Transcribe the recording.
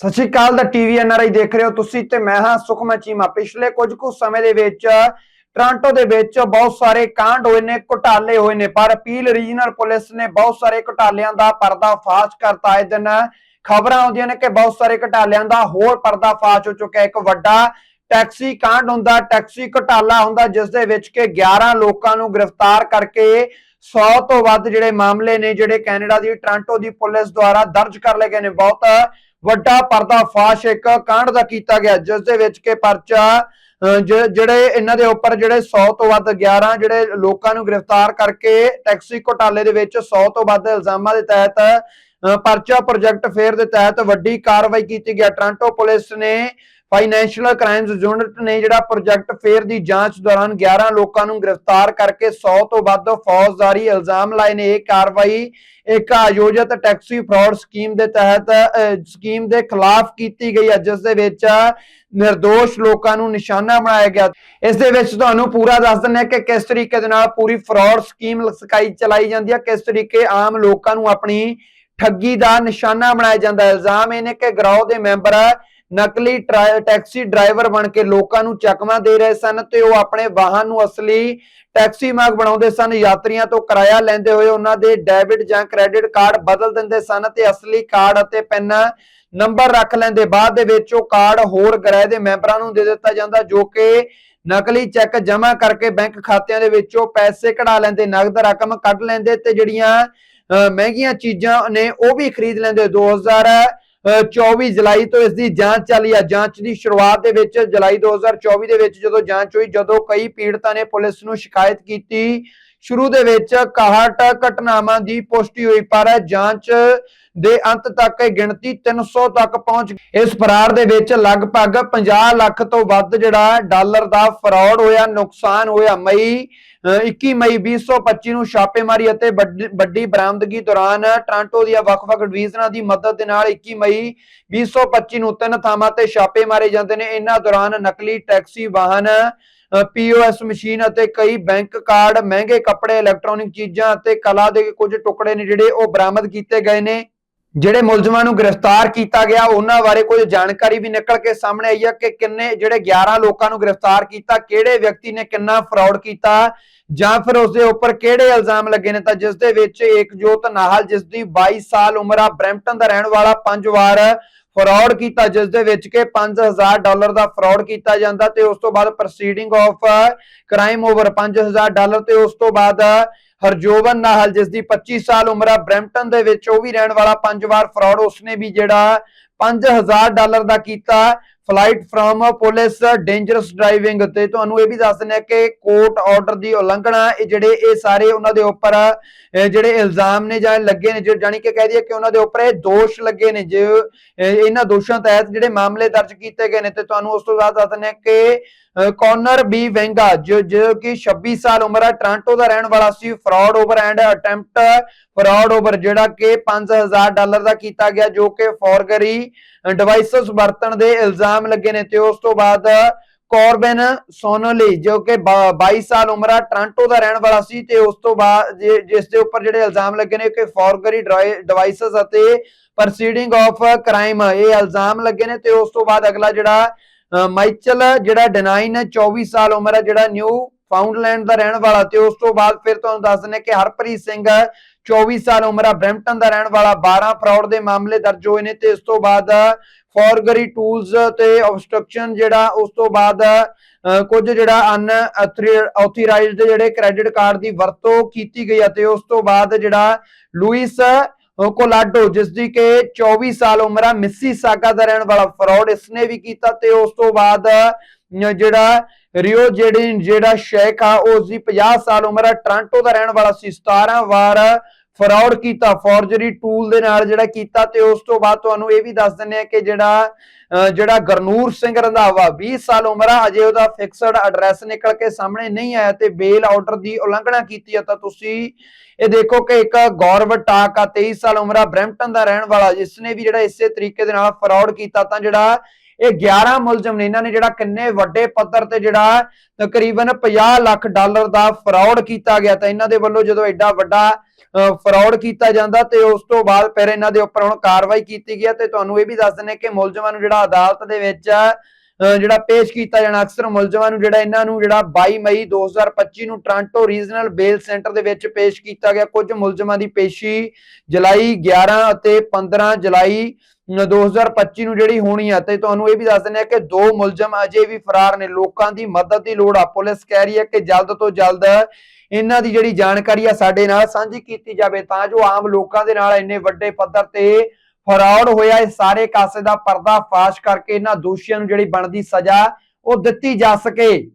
ਸਤਿ ਸ਼੍ਰੀ ਅਕਾਲ ਦਾ TV NRI ਦੇਖ ਰਹੇ ਹੋ ਤੁਸੀਂ ਤੇ ਮੈਂ ਹਾਂ ਸੁਖਮਾ ਚੀਮਾ। ਪਿਛਲੇ ਕੁਝ ਕੁ ਸਮੇਂ ਦੇ ਵਿੱਚ ਟ੍ਰਾਂਟੋ ਦੇ ਵਿੱਚ ਬਹੁਤ ਸਾਰੇ ਕਾਂਡ ਹੋਏ ਨੇ, ਘੁਟਾਲੇ ਹੋਏ ਨੇ, ਪਰ ਅਪੀਲ ਰੀਜਨਲ ਪੁਲਿਸ ਨੇ ਬਹੁਤ ਸਾਰੇ ਘੁਟਾਲਿਆਂ ਦਾ ਪਰਦਾਫਾਸ਼ ਕਰਤਾ ਹੈ। ਦਿਨ ਖਬਰਾਂ ਆਉਂਦੀਆਂ ਨੇ ਕਿ ਬਹੁਤ ਸਾਰੇ ਘੁਟਾਲਿਆਂ ਦਾ ਹੋਰ ਪਰਦਾਫਾਸ਼ ਹੋ ਚੁੱਕਿਆ ਇੱਕ ਵੱਡਾ ਟੈਕਸੀ ਕਾਂਡ ਹੁੰਦਾ, ਟੈਕਸੀ ਘੁਟਾਲਾ ਹੁੰਦਾ, ਜਿਸ ਦੇ ਵਿੱਚ ਕਿ 11 ਲੋਕਾਂ ਨੂੰ ਗ੍ਰਿਫਤਾਰ ਕਰਕੇ 100 ਤੋਂ ਵੱਧ ਜਿਹੜੇ ਮਾਮਲੇ ਨੇ, ਜਿਹੜੇ ਕੈਨੇਡਾ ਦੀ ਟ੍ਰਾਂਟੋ ਦੀ ਪੁਲਿਸ ਦੁਆਰਾ ਦਰਜ ਕਰ ਲਏ ਗਏ ਨੇ। ਬਹੁਤ ਵੱਡਾ ਪਰਦਾਫਾਸ਼ ਇੱਕ ਕਾਂਡ ਦਾ ਕੀਤਾ ਗਿਆ ਜਿਸ ਦੇ ਵਿੱਚ ਕਿ ਪਰਚਾ ਅਹ, ਜਿਹੜੇ ਇਹਨਾਂ ਦੇ ਉੱਪਰ ਜਿਹੜੇ 100 ਤੋਂ ਵੱਧ 11 ਜਿਹੜੇ ਲੋਕਾਂ ਨੂੰ ਗ੍ਰਿਫਤਾਰ ਕਰਕੇ ਟੈਕਸੀ ਘੁਟਾਲੇ ਦੇ ਵਿੱਚ 100 ਤੋਂ ਵੱਧ ਇਲਜ਼ਾਮਾਂ ਦੇ ਤਹਿਤ ਅਹ, ਪਰਚਾ ਪ੍ਰੋਜੈਕਟ ਫੇਅਰ ਦੇ ਤਹਿਤ ਵੱਡੀ ਕਾਰਵਾਈ ਕੀਤੀ ਗਿਆ ਟ੍ਰਾਂਟੋ ਪੁਲਿਸ ਨੇ ਫਾਈਨੈਂਸ਼ੀਅਲ ਕ੍ਰਾਈਮਸ ਯੂਨਿਟ ਨੇ ਜਿਹੜਾ ਪ੍ਰੋਜੈਕਟ ਫੇਅਰ ਦੀ ਜਾਂਚ ਦੌਰਾਨ 11 ਲੋਕਾਂ ਨੂੰ ਗ੍ਰਿਫਤਾਰ ਕਰਕੇ 100 ਤੋਂ ਵੱਧ ਫੌਜਦਾਰੀ ਇਲਜ਼ਾਮ ਲਾਏ ਨੇ। ਇਹ ਕਾਰਵਾਈ ਇੱਕ ਆਯੋਜਿਤ ਟੈਕਸੀ ਫਰਾਡ ਸਕੀਮ ਦੇ ਤਹਿਤ ਸਕੀਮ ਦੇ ਖਿਲਾਫ ਕੀਤੀ ਗਈ ਹੈ, ਜਿਸ ਦੇ ਵਿੱਚ ਨਿਰਦੋਸ਼ ਲੋਕਾਂ ਨੂੰ ਨਿਸ਼ਾਨਾ ਬਣਾਇਆ ਗਿਆ। ਇਸ ਦੇ ਵਿੱਚ ਤੁਹਾਨੂੰ ਪੂਰਾ ਦੱਸ ਦਿੰਦੇ ਹਾਂ ਕਿ ਕਿਸ ਤਰੀਕੇ ਦੇ ਨਾਲ ਪੂਰੀ ਫਰਾਡ ਸਕੀਮ ਸਕਾਈ ਚਲਾਈ ਜਾਂਦੀ ਹੈ, ਕਿਸ ਤਰੀਕੇ ਆਮ ਲੋਕਾਂ ਨੂੰ ਆਪਣੀ ਠੱਗੀ ਦਾ ਨਿਸ਼ਾਨਾ ਬਣਾਇਆ ਜਾਂਦਾ ਇਲਜ਼ਾਮ ਇਹ ਨੇ ਕਿ ਗਰੋਹ ਦੇ ਮੈਂਬਰ ਨਕਲੀ ਟੈਕਸੀ ਡਰਾਈਵਰ ਬਣ ਕੇ ਲੋਕਾਂ ਨੂੰ ਚਕਮਾ ਦੇ ਰਹੇ ਸਨ ਤੇ ਉਹ ਆਪਣੇ ਵਾਹਨ ਨੂੰ ਅਸਲੀ ਟੈਕਸੀ ਮਾਰਗ ਬਣਾਉਂਦੇ ਸਨ ਯਾਤਰੀਆਂ ਤੋਂ ਕਿਰਾਇਆ ਲੈਂਦੇ ਹੋਏ ਉਹਨਾਂ ਦੇ ਡੈਬਿਟ ਜਾਂ ਕ੍ਰੈਡਿਟ ਕਾਰਡ ਬਦਲ ਦਿੰਦੇ ਸਨ ਤੇ ਅਸਲੀ ਕਾਰਡ ਅਤੇ ਪੈਨ ਨੰਬਰ ਰੱਖ ਲੈਂਦੇ। ਬਾਅਦ ਦੇ ਵਿੱਚ ਉਹ ਕਾਰਡ ਹੋਰ ਗ੍ਰਹਿ ਦੇ ਮੈਂਬਰਾਂ ਨੂੰ ਦੇ ਦਿੱਤਾ ਜਾਂਦਾ ਜੋ ਕਿ ਨਕਲੀ ਚੈੱਕ ਜਮ੍ਹਾਂ ਕਰਕੇ ਬੈਂਕ ਖਾਤਿਆਂ ਦੇ ਵਿੱਚੋਂ ਪੈਸੇ ਕਢਾ ਲੈਂਦੇ ਨਗਦ ਰਕਮ ਕੱਢ ਲੈਂਦੇ ਤੇ ਜਿਹੜੀਆਂ ਅਹ, ਮਹਿੰਗੀਆਂ ਚੀਜ਼ਾਂ ਨੇ ਉਹ ਵੀ ਖਰੀਦ ਲੈਂਦੇ। 2000 ਅਹ 24 ਜੁਲਾਈ ਤੋਂ ਇਸ ਦੀ ਜਾਂਚ ਚੱਲੀ ਆ। ਜਾਂਚ ਦੀ ਸ਼ੁਰੂਆਤ ਦੇ ਵਿੱਚ ਜੁਲਾਈ 2024 ਦੇ ਵਿੱਚ ਜਦੋਂ ਜਾਂਚ ਹੋਈ, ਜਦੋਂ ਕਈ ਪੀੜਤਾਂ ਨੇ ਪੁਲਿਸ ਨੂੰ ਸ਼ਿਕਾਇਤ ਕੀਤੀ ਸ਼ੁਰੂ ਦੇ ਵਿੱਚ 61 ਘਟਨਾਵਾਂ ਦੀ ਪੁਸ਼ਟੀ ਹੋਈ, ਪਰ ਜਾਂਚ ਦੇ ਅੰਤ ਤੱਕ ਇਹ ਗਿਣਤੀ 300 ਤੱਕ ਪਹੁੰਚ ਇਸ ਫਰਾਰ ਦੇ ਵਿੱਚ ਲਗਭਗ 50 ਲੱਖ ਤੋਂ ਵੱਧ ਜਿਹੜਾ ਡਾਲਰ ਦਾ ਫਰਾਡ ਹੋਇਆ, ਨੁਕਸਾਨ ਹੋਇਆ। ਮਈ, ਅਹ 21 ਮਈ 2025 ਨੂੰ ਛਾਪੇਮਾਰੀ ਅਤੇ ਵੱਡੀ ਵੱਡੀ ਬਰਾਮਦਗੀ ਦੌਰਾਨ ਟ੍ਰਾਂਟੋ ਦੀਆਂ ਵੱਖ-ਵੱਖ ਡਿਵੀਜ਼ਨਾਂ ਦੀ ਮਦਦ ਦੇ ਨਾਲ 21 ਮਈ 2025 ਨੂੰ ਤਿੰਨ ਥਾਵਾਂ ਤੇ ਛਾਪੇ ਮਾਰੇ ਜਾਂਦੇ ਨੇ। ਇਹਨਾਂ ਦੌਰਾਨ ਨਕਲੀ ਟੈਕਸੀ, ਵਾਹਨ ਪੀਓਐਸ ਮਸ਼ੀਨ ਅਤੇ ਕਈ ਬੈਂਕ ਕਾਰਡ ਮਹਿੰਗੇ ਕੱਪੜੇ ਇਲੈਕਟ੍ਰੋਨਿਕ ਚੀਜ਼ਾਂ ਅਤੇ ਕਲਾ ਦੇ ਕੁਝ ਟੁਕੜੇ ਨੇ ਜਿਹੜੇ ਉਹ ਬਰਾਮਦ ਕੀਤੇ ਗਏ ਨੇ, ਜਿਹੜੇ ਮੁਲਜ਼ਮਾਂ ਨੂੰ ਗ੍ਰਿਫਤਾਰ ਕੀਤਾ ਗਿਆ। ਉਹਨਾਂ ਬਾਰੇ ਕੁਝ ਜਾਣਕਾਰੀ ਵੀ ਨਿਕਲ ਕੇ ਸਾਹਮਣੇ ਆਈ ਹੈ ਕਿ ਕਿੰਨੇ, ਜਿਹੜੇ 11 ਲੋਕਾਂ ਨੂੰ ਗ੍ਰਿਫਤਾਰ ਕੀਤਾ, ਕਿਹੜੇ ਵਿਅਕਤੀ ਨੇ ਕਿੰਨਾ ਫਰਾਡ ਕੀਤਾ ਜਾਂ ਫਿਰ ਉਸ ਦੇ ਉੱਪਰ ਕਿਹੜੇ ਇਲਜ਼ਾਮ ਲੱਗੇ ਨੇ। ਤਾਂ ਜਿਸ ਦੇ ਵਿੱਚ ਏਕਜੋਤ ਨਾਹਲ ਜਿਸ ਦੀ 22 ਸਾਲ ਉਮਰ ਆ, ਬ੍ਰੈਂਪਟਨ ਦਾ ਰਹਿਣ ਵਾਲਾ ਪੰਜ ਵਾਰ ਫਰਾਡ ਕੀਤਾ, ਜਿਸ ਦੇ ਵਿੱਚ ਕਿ 5000 ਡਾਲਰ ਦਾ ਫਰਾਡ ਕੀਤਾ ਜਾਂਦਾ ਤੇ ਉਸ ਤੋਂ ਬਾਅਦ proceeding of crime over 5000 dollar ਤੇ ਉਸ ਤੋਂ ਬਾਅਦ ਹਰਜੋਵਨ ਨਾਹਲ, ਜਿਸ ਦੀ 25 ਸਾਲ ਉਮਰ ਆ, ਬ੍ਰੈਂਪਟਨ ਦੇ ਵਿੱਚ ਉਹ ਵੀ ਰਹਿਣ ਵਾਲਾ ਪੰਜ ਵਾਰ ਫਰਾਡ, ਉਸਨੇ ਵੀ ਜਿਹੜਾ 5000 ਡਾਲਰ ਦਾ ਕੀਤਾ flight from police dangerous driving ਤੇ ਤੁਹਾਨੂੰ ਇਹ ਵੀ ਦੱਸ ਦਿੰਦੇ ਆ ਕਿ ਕੋਰਟ ਆਰਡਰ ਦੀ ਉਲੰਘਣਾ ਇਹ ਜਿਹੜੇ ਇਹ ਸਾਰੇ ਉਹਨਾਂ ਦੇ ਉੱਪਰ ਜਿਹੜੇ ਇਲਜ਼ਾਮ ਨੇ ਜਾਂ ਲੱਗੇ ਨੇ ਜਾਨੀ ਕਿ ਕਹਿ ਦਈਏ ਕਿ ਉਹਨਾਂ ਦੇ ਉੱਪਰ ਇਹ ਦੋਸ਼ ਲੱਗੇ ਨੇ ਜੋ ਇਹਨਾਂ ਦੋਸ਼ਾਂ ਤਹਿਤ ਜਿਹੜੇ ਮਾਮਲੇ ਦਰਜ ਕੀਤੇ ਗਏ ਨੇ ਤੇ ਤੁਹਾਨੂੰ ਉਸ ਤੋਂ ਬਾਅਦ ਦੱਸ ਦਿੰਦੇ ਕਿ ਕੌਨਰ ਬੀ ਵੈਂਗਾ, ਜੋ ਜੋ ਕਿ 26 ਸਾਲ ਉਮਰ ਹੈ ਟ੍ਰਾਂਟੋ ਦਾ ਰਹਿਣ ਵਾਲਾ ਸੀ fraud over and attempt fraud over ਜਿਹੜਾ ਕਿ 5000 ਡਾਲਰ ਦਾ ਕੀਤਾ ਗਿਆ, ਜੋ ਕਿ ਫੋਰਗਰੀ ਡਿਵਾਈਸਸ ਵਰਤਣ ਦੇ ਇਲਜ਼ਾਮ ਲੱਗੇ ਨੇ ਤੇ ਉਸ ਤੋਂ ਬਾਅਦ ਕੋਰਬਨ ਸੋਨੋਲੀ ਜੋ ਕਿ 22 ਸਾਲ ਉਮਰ ਟ੍ਰਾਂਟੋ ਦਾ ਰਹਿਣ ਵਾਲਾ ਸੀ ਤੇ ਉਸ ਤੋਂ ਬਾਅਦ ਜਿਸ ਦੇ ਉੱਪਰ ਜਿਹੜੇ ਇਲਜ਼ਾਮ ਲੱਗੇ ਨੇ ਕਿ ਫੋਰਗਰੀ ਡਿਵਾਈਸਸ ਅਤੇ ਪ੍ਰੋਸੀਡਿੰਗ ਆਫ ਕ੍ਰਾਈਮ, ਇਹ ਇਲਜ਼ਾਮ ਲੱਗੇ ਨੇ ਤੇ ਉਸ ਤੋਂ ਬਾਅਦ ਅਗਲਾ ਜਿਹੜਾ ਮਾਈਚਲ, ਜਿਹੜਾ ਡਿਨਾਈਨ ਹੈ 24 ਸਾਲ ਉਮਰ ਹੈ ਜਿਹੜਾ ਨਿਊ ਫਾਊਂਡਲੈਂਡ ਦਾ ਰਹਿਣ ਵਾਲਾ ਤੇ ਉਸ ਤੋਂ ਬਾਅਦ ਫਿਰ ਤੁਹਾਨੂੰ ਦੱਸ ਦਿੰਦੇ ਕਿ ਹਰਪ੍ਰੀਤ ਸਿੰਘ 24 ਸਾਲ ਉਮਰ ਆ, ਬ੍ਰੈਂਪਟਨ ਦਾ ਰਹਿਣ ਵਾਲਾ 12 ਫਰਾਡ ਦੇ ਮਾਮਲੇ ਦਰਜ ਹੋਏ ਨੇ ਤੇ ਇਸ ਤੋਂ ਬਾਅਦ ਫੋਰਗਰੀ ਟੂਲਸ ਤੇ ਆਬਸਟ੍ਰਕਸ਼ਨ ਜਿਹੜਾ ਉਸ ਤੋਂ ਬਾਅਦ ਕੁਝ ਜਿਹੜਾ ਅਨ ਆਥੋਰਾਈਜ਼ਡ ਜਿਹੜੇ ਕ੍ਰੈਡਿਟ ਕਾਰਡ ਦੀ ਵਰਤੋਂ ਕੀਤੀ ਗਈ ਅਤੇ ਉਸ ਤੋਂ ਬਾਅਦ ਜਿਹੜਾ ਲੂਇਸ ਕੋਲਾਡੋ ਜਿਸ ਦੀ ਕਿ 24 ਸਾਲ ਉਮਰ ਆ, ਮਿਸੀ ਸਾਗਾ ਦਾ ਰਹਿਣ ਵਾਲਾ ਫਰਾਡ ਇਸਨੇ ਵੀ ਕੀਤਾ ਤੇ ਉਸ ਤੋਂ ਬਾਅਦ ਜਿਹੜਾ ਰਿਓ ਜਿਹੜੀ ਜਿਹੜਾ ਸ਼ੇਖ ਆ, ਉਸ ਦੀ 50 ਸਾਲ ਉਮਰ ਆ, ਟ੍ਰਾਂਟੋ ਦਾ ਰਹਿਣ ਵਾਲਾ ਸੀ 17 ਵਾਰ ਫਰਾਡ ਕੀਤਾ ਫੋਰਜਰੀ ਟੂਲ ਦੇ ਨਾਲ ਜਿਹੜਾ ਕੀਤਾ ਤੇ ਉਸ ਤੋਂ ਬਾਅਦ ਤੁਹਾਨੂੰ ਇਹ ਵੀ ਦੱਸ ਦਿੰਦੇ ਆ ਕਿ ਜਿਹੜਾ ਜਿਹੜਾ ਗਰਨੂਰ ਸਿੰਘ ਰੰਧਾਵਾ 20 ਸਾਲ ਉਮਰ ਆ ਅਜੇ ਉਹਦਾ ਫਿਕਸਡ ਐਡਰੈਸ ਨਿਕਲ ਕੇ ਸਾਹਮਣੇ ਨਹੀਂ ਆਇਆ ਤੇ ਬੇਲ ਆਰਡਰ ਦੀ ਉਲੰਘਣਾ ਕੀਤੀ ਆ, ਤਾਂ ਤੁਸੀਂ ਇਹ ਦੇਖੋ ਕਿ ਇੱਕ ਗੌਰਵ ਟਾਕ ਆ 23 ਸਾਲ ਉਮਰ ਆ, ਬ੍ਰੈਂਪਟਨ ਦਾ ਰਹਿਣ ਵਾਲਾ ਜਿਸ ਨੇ ਵੀ ਜਿਹੜਾ ਇਸੇ ਤਰੀਕੇ ਦੇ ਨਾਲ ਫਰਾਡ ਕੀਤਾ, ਤਾਂ ਜਿਹੜਾ ਇਹ 11 ਮੁਲਜ਼ਮ ਨੇ, ਇਹਨਾਂ ਨੇ ਜਿਹੜਾ ਕਿੰਨੇ ਵੱਡੇ ਪੱਧਰ ਤੇ ਜਿਹੜਾ ਤਕਰੀਬਨ 50 ਲੱਖ ਡਾਲਰ ਦਾ ਫਰਾਡ ਕੀਤਾ ਗਿਆ, ਤਾਂ ਇਹਨਾਂ ਦੇ ਵੱਲੋਂ ਜਦੋਂ ਐਡਾ ਵੱਡਾ ਫਰਾਡ ਕੀਤਾ ਜਾਂਦਾ ਤੇ ਉਸ ਤੋਂ ਬਾਅਦ ਫਿਰ ਇਹਨਾਂ ਦੇ ਉੱਪਰ ਹੁਣ ਕਾਰਵਾਈ ਕੀਤੀ ਗਈ ਹੈ ਤੇ ਤੁਹਾਨੂੰ ਇਹ ਵੀ ਦੱਸ ਦਿੰਨੇ ਕਿ ਮੁਲਜ਼ਮਾਂ ਨੂੰ ਜਿਹੜਾ ਅਦਾਲਤ ਦੇ ਵਿੱਚ ਅਹ ਜਿਹੜਾ ਪੇਸ਼ ਕੀਤਾ ਜਾਣਾ ਅਕਸਰ ਮੁਲਜ਼ਮਾਂ ਨੂੰ, ਜਿਹੜਾ ਇਹਨਾਂ ਨੂੰ ਜਿਹੜਾ 22 ਮਈ 2025 ਨੂੰ ਟ੍ਰਾਂਟੋ ਰੀਜਨਲ ਬੇਲ ਸੈਂਟਰ ਦੇ ਵਿੱਚ ਪੇਸ਼ ਕੀਤਾ ਗਿਆ। ਕੁਝ ਮੁਲਜ਼ਮਾਂ ਦੀ ਪੇਸ਼ੀ ਜੁਲਾਈ 11 ਅਤੇ 15 ਜੁਲਾਈ 2025 ਨੂੰ ਜਿਹੜੀ ਹੋਣੀ ਆ ਤੇ ਤੁਹਾਨੂੰ ਇਹ ਵੀ ਦੱਸ ਦਿੰਦੇ ਆ ਕਿ ਦੋ ਮੁਲਜ਼ਮ ਅਜੇ ਵੀ ਫਰਾਰ ਨੇ। ਲੋਕਾਂ ਦੀ ਮਦਦ ਦੀ ਲੋੜ ਆ। ਪੁਲਿਸ ਕਹਿ ਰਹੀ ਹੈ ਕਿ ਜਲਦ ਤੋਂ ਜਲਦ ਇਹਨਾਂ ਦੀ ਜਿਹੜੀ ਜਾਣਕਾਰੀ ਆ ਸਾਡੇ ਨਾਲ ਸਾਂਝੀ ਕੀਤੀ ਜਾਵੇ ਤਾਂ ਜੋ ਆਮ ਲੋਕਾਂ ਦੇ ਨਾਲ ਇੰਨੇ ਵੱਡੇ ਪੱਧਰ ਤੇ ਫਰਾਡ ਹੋਇਆ, ਇਹ ਸਾਰੇ ਕਾਸੇ ਦਾ ਪਰਦਾ ਫਾਸ਼ ਕਰਕੇ ਇਹਨਾਂ ਦੋਸ਼ੀਆਂ ਨੂੰ ਜਿਹੜੀ ਬਣਦੀ ਸਜ਼ਾ, ਉਹ ਦਿੱਤੀ ਜਾ ਸਕੇ।